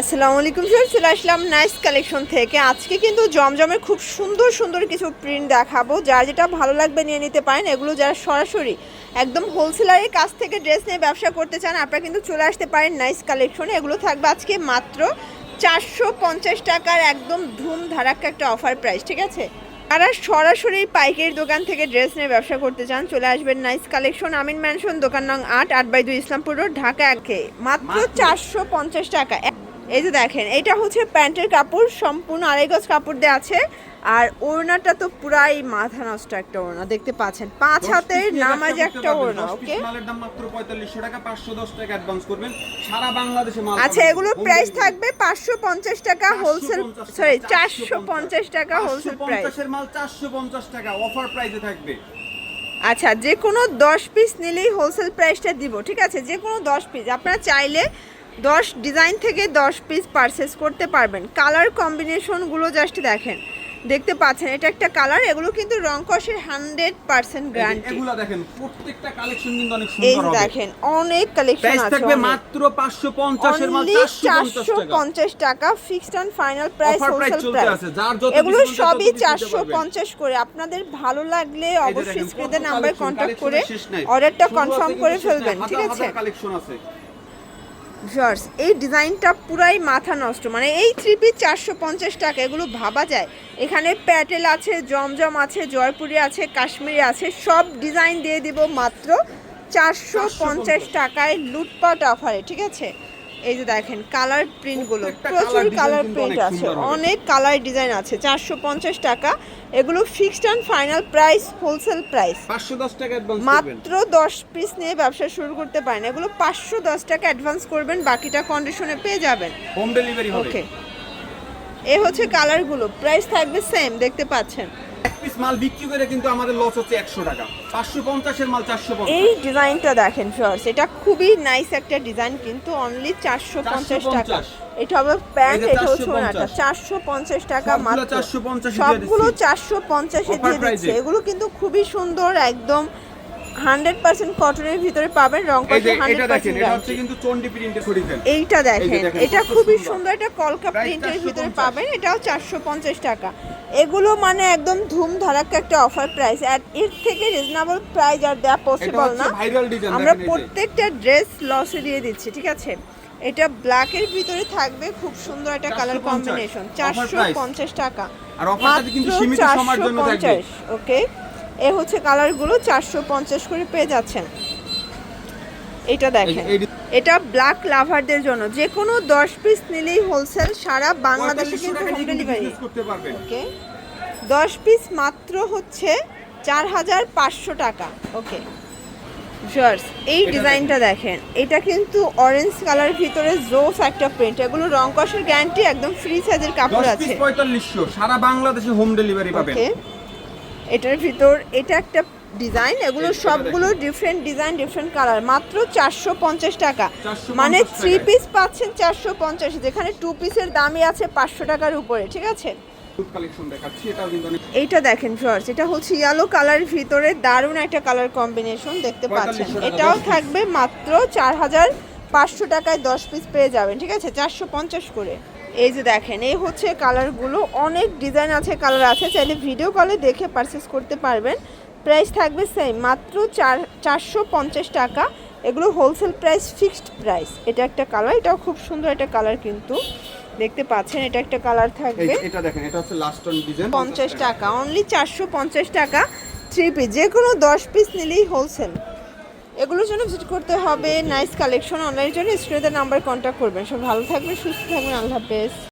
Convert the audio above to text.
আসসালামু আলাইকুম স্যার চলে আসলাম নাইস কালেকশন থেকে। আজকে কিন্তু জমজমের খুব সুন্দর সুন্দর কিছু প্রিন্ট দেখাবো। যার যেটা ভালো লাগবে নিয়ে নিতে পারেন এগুলো যারা সরাসরি একদম হোলসেলারের কাছ থেকে ড্রেস নিয়ে ব্যবসা করতে চান আপনারা কিন্তু চলে আসতে পারেন নাইস কালেকশনে এগুলো থাকবে আজকে মাত্র চারশো পঞ্চাশ টাকার একদম ধুম ধারাক্কা একটা অফার প্রাইস ঠিক আছে? যারা সরাসরি পাইকারি দোকান থেকে ড্রেস নিয়ে ব্যবসা করতে চান চলে আসবেন নাইস কালেকশন আমিন ম্যানশন দোকান নং আট আট বাই দুই ইসলামপুর রোড ঢাকা একে মাত্র চারশো পঞ্চাশ টাকা। এই যে দেখেন এটা হচ্ছে প্যান্টের কাপড় সম্পূর্ণ আড়াই গজ কাপড় দেওয়া আছে। আর ওড়নাটা তো পুরাই মাথা নষ্ট একটা ওড়না দেখতে পাচ্ছেন। পাঁচ হাতের নামাজ একটা ওড়না ওকে মালের দাম মাত্র 4500 টাকা 510 টাকা অ্যাডভান্স করবেন। সারা বাংলাদেশে মাল আচ্ছা। এগুলোর প্রাইস থাকবে পাঁচশো পঞ্চাশ টাকা হোলসেল সরি টাকা, চারশো পঞ্চাশ টাকা। হোলসেল প্রাইস 550 এর মাল 450 টাকা অফার প্রাইসে থাকবে। আচ্ছা যে কোনো দশ পিস নিলেই হোলসেল প্রাইসটা দিব ঠিক আছে? যে কোনো দশ পিস আপনারা চাইলে দশ ডিজাইন থেকে দশ পিস পারচেস করতে পারবেন। কালার কম্বিনেশনগুলো জাস্ট দেখেন। দেখতে পাচ্ছেন এটা একটা কালার এগুলো কিন্তু রং কষের হান্ড্রেড পার্সেন্ট গ্যারান্টি এগুলা দেখেন প্রত্যেকটা কালেকশন কিন্তু অনেক সুন্দর হবে। দেখেন অনেক কালেকশন আছে থাকবে মাত্র 550 এর মাল 450 চারশো টাকা fixed on final price price wholesale এগুলো সবই কিছু নিতে চারশো পারবেন। পঞ্চাশ করে। আপনাদের ভালো লাগলে অবশ্যই কত নাম্বার কন্ট্যাক্ট করে। অর্ডারটা কনফার্ম করে ফেলবেন ঠিক আছে? কালেকশন আছে। ভিউয়ার্স এই ডিজাইনটা পুরাই মাথা নষ্ট। মানে এই থ্রি পিস চারশো পঞ্চাশ টাকা এগুলো ভাবা যায়। এখানে প্যাটেল আছে জমজম আছে জয়পুরি আছে কাশ্মীরি আছে সব ডিজাইন দিয়ে দিব মাত্র চারশো পঞ্চাশ। টাকায় লুটপাট অফারে ঠিক আছে? এই যে দেখেন কালার প্রিন্টগুলো প্রচুর কালার প্রিন্ট আছে। অনেক কালার ডিজাইন আছে। চারশো পঞ্চাশ টাকা। এগুলো fixed and final price wholesale price 510 টাকা অ্যাডভান্স করবেন। মাত্র দশ পিস নিয়ে ব্যবসা শুরু করতে পারেন। এগুলো পাঁচশো দশ টাকা অ্যাডভান্স করবেন। বাকিটা কন্ডিশনে পেয়ে যাবেন। হোম ডেলিভারি হবে। ওকে এ হচ্ছে কালারগুলো প্রাইস থাকবে সেম দেখতে পাচ্ছেন। পিস মাল বিক্রি করে কিন্তু আমাদের লস হচ্ছে 100 টাকা। পাঁচশো পঞ্চাশের মাল চারশো এই ডিজাইনটা দেখেন ফার্স এটা খুবই নাইস একটা ডিজাইন কিন্তু অনলি চারশো পঞ্চাশ টাকা। এটা হবে প্যান্ট এটা হচ্ছে ওনাটা চারশো পঞ্চাশ। টাকা মাত্র। চারশো পঞ্চাশ সবগুলো। চারশো পঞ্চাশে দিয়ে দিচ্ছে। এগুলো কিন্তু খুবই সুন্দর একদম হান্ড্রেড পার্সেন্ট কটনের ভিতরে পাবেন রং এটা দেখেন এটা হচ্ছে কিন্তু চন্ডি প্রিন্টের শরী এইটা দেখেন এটা খুবই সুন্দর। এটা কলকা প্রিন্টের ভিতরে পাবেন এটাও চারশো পঞ্চাশ টাকা। এগুলো মানে একদম ধুম ধারাক্কা একটা অফার প্রাইস আর এর থেকে রিজনেবল প্রাইস আর দেওয়া পসিবল না। আমরা। প্রত্যেকটা ড্রেস লসে দিয়ে দিচ্ছি ঠিক আছে? এটা ব্ল্যাকের ভিতরে থাকবে খুব সুন্দর একটা কালার কম্বিনেশন চারশো পঞ্চাশ টাকা। আর অফারটা কিন্তু সীমিত সময়ের জন্য থাকবে। ওকে এ হচ্ছে কালারগুলো চারশো পঞ্চাশ করে পেয়ে যাচ্ছেন। এটা দেখেন। এটা ব্ল্যাক লাভারদের জন্য। যে কোনো দশ পিস নিলেই হোলসেল সারা বাংলাদেশে কিন্তু হোম ডেলিভারি ওকে দশ পিস মাত্র হচ্ছে চার হাজার পাঁচশো টাকা। ওকে জার্স এই ডিজাইনটা দেখেন। এটা কিন্তু অরেঞ্জ কালার ভিতরে জোস একটা প্রিন্ট এগুলো রং কষের গ্যারান্টি একদম ফ্রি সাইজের কাপড় আছে। 4500 সারা বাংলাদেশে হোম ডেলিভারি পাবেন। ওকে এটার ভিতর এটা একটা ডিজাইন এগুলো সবগুলো ডিফারেন্ট ডিজাইন ডিফারেন্ট কালার মাত্র চারশো পঞ্চাশ টাকা। মানে থ্রি পিস পাচ্ছেন চারশো পঞ্চাশ যেখানে টু পিসের দামই আছে পাঁচশো টাকার উপরে ঠিক আছে? এইটা দেখেন ফার্স্ট এটা হচ্ছে ইয়েলো কালারের ভিতরে দারুণ একটা কালার কম্বিনেশন দেখতে পাচ্ছেন। এটাও থাকবে মাত্র চার হাজার পাঁচশো টাকায় দশ পিস পেয়ে যাবেন ঠিক আছে? চারশো পঞ্চাশ করে। এই যে দেখেন এই হচ্ছে কালারগুলো অনেক ডিজাইন আছে কালার আছে। চাইলে ভিডিও কলে দেখে পারচেস করতে পারবেন। প্রাইস থাকবে সেম মাত্র চার চারশো পঞ্চাশ টাকা। এগুলো হোলসেল প্রাইস ফিক্সড প্রাইস এটা একটা কালার এটাও খুব সুন্দর একটা কালার কিন্তু। দেখতে পাচ্ছেন এটা একটা কালার থাকবে। এটা দেখেন এটা হচ্ছে লাস্ট অন ডিজাইন পঞ্চাশ টাকা অনলি চারশো পঞ্চাশ টাকা থ্রি পিস যে কোনো দশ পিস নিলেই হোলসেল এগুলোর জন্য ভিজিট করতে হবে। নাইস কালেকশন অনলাইনের জন্য। স্ক্রিনে নাম্বার কন্ট্যাক্ট করবেন। সব ভালো থাকবেন, সুস্থ থাকবেন। আল্লাহ হাফেজ।